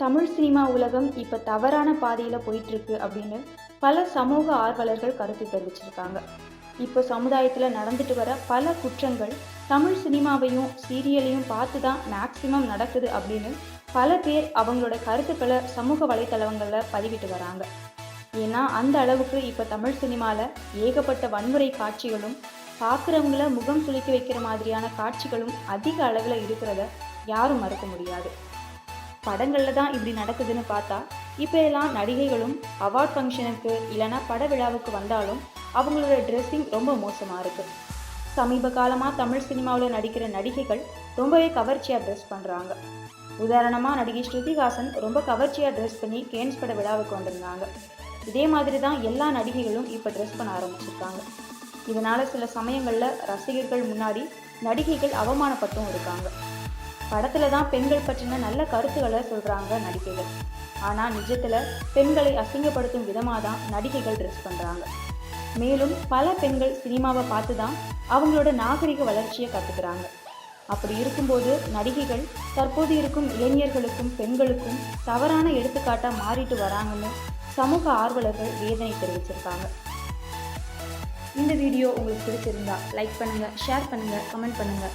Tamil cinema உலகம் இப்போ தவறான பாதையில் போயிட்டுருக்கு அப்படின்னு பல சமூக ஆர்வலர்கள் கருத்து தெரிவிச்சிருக்காங்க. இப்போ சமுதாயத்தில் நடந்துட்டு வர பல குற்றங்கள் தமிழ் சினிமாவையும் சீரியலையும் பார்த்து தான் மேக்சிமம் நடக்குது அப்படின்னு பல பேர் அவங்களோட கருத்துக்களை சமூக வலைத்தளங்களில் பதிவிட்டு வராங்க. ஏன்னா அந்த அளவுக்கு இப்போ தமிழ் சினிமாவில் ஏகப்பட்ட வன்முறை காட்சிகளும் பார்க்குறவங்கள முகம் சுளிக்க வைக்கிற மாதிரியான காட்சிகளும் அதிக அளவில் இருக்கிறத யாரும் மறுக்க முடியாது. படங்களில் தான் இப்படி நடக்குதுன்னு பார்த்தா இப்போ எல்லாம் நடிகைகளும் அவார்ட் ஃபங்க்ஷனுக்கு இல்லைனா பட விழாவுக்கு வந்தாலும் அவங்களோட ட்ரெஸ்ஸிங் ரொம்ப மோசமாக இருக்குது சமீப காலமாக தமிழ் சினிமாவில் நடிக்கிற நடிகைகள் ரொம்பவே கவர்ச்சியாக ட்ரெஸ் பண்ணுறாங்க உதாரணமாக நடிகை ஸ்ருதிஹாசன் ரொம்ப கவர்ச்சியாக ட்ரெஸ் பண்ணி கேன்ஸ் பட விழாவுக்கு வந்திருந்தாங்க. இதே மாதிரி தான் எல்லா நடிகைகளும் இப்போ ட்ரெஸ் பண்ண ஆரம்பிச்சிருக்காங்க. இதனால் சில சமயங்களில் ரசிகர்கள் முன்னாடி நடிகைகள் அவமானப்பட்டும் இருக்காங்க. படத்தில் தான் பெண்கள் பற்றின நல்ல கருத்துக்களை சொல்கிறாங்க நடிகைகள். ஆனால் நிஜத்தில் பெண்களை அசிங்கப்படுத்தும் விதமாக தான் நடிகைகள் ட்ரெஸ் பண்ணுறாங்க மேலும் பல பெண்கள் சினிமாவை பார்த்து தான் அவங்களோட நாகரிக வளர்ச்சியை கற்றுக்கிறாங்க அப்படி இருக்கும்போது நடிகைகள் தற்போது இருக்கும் இளைஞர்களுக்கும் பெண்களுக்கும் தவறான எடுத்துக்காட்டாக மாறிட்டு வராங்கன்னு சமூக ஆர்வலர்கள் வேதனை தெரிவிச்சிருக்காங்க. இந்த வீடியோ உங்களுக்கு பிடிச்சிருந்தா லைக் பண்ணுங்கள் ஷேர் பண்ணுங்கள் கமெண்ட் பண்ணுங்கள்